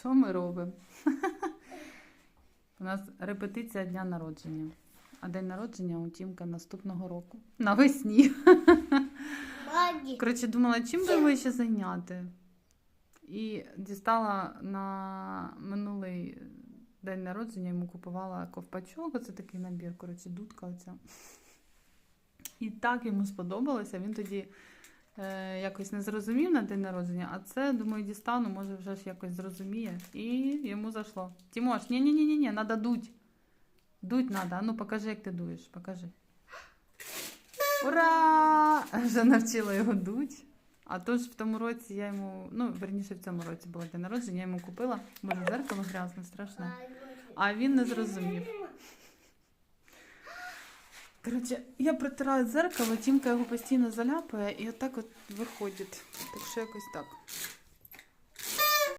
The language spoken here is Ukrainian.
Що ми робимо? У нас репетиція дня народження. А день народження у Тімка наступного року. Навесні. Коротше, думала, чим би його ще зайняти. І дістала на минулий день народження, йому купувала ковпачок, оце такий набір, коротше, дудка оця. І так йому сподобалося. Він тоді якось не зрозумів на день народження, а це, думаю, дістану, може вже ж якось зрозуміє. І йому зайшло. Тімош, ні-ні-ні, ні надо дуть. Дуть треба. Ну покажи, як ти дуєш. Покажи. Ура! Вже навчила його дуть. А то ж в тому році я йому, ну, верніше в цьому році було день народження, я йому купила, боже, зеркало грязне, страшне. А він не зрозумів. Коротше, я протираю дзеркало, Тімка його постійно заляпає і отак от виходить. Так що якось так.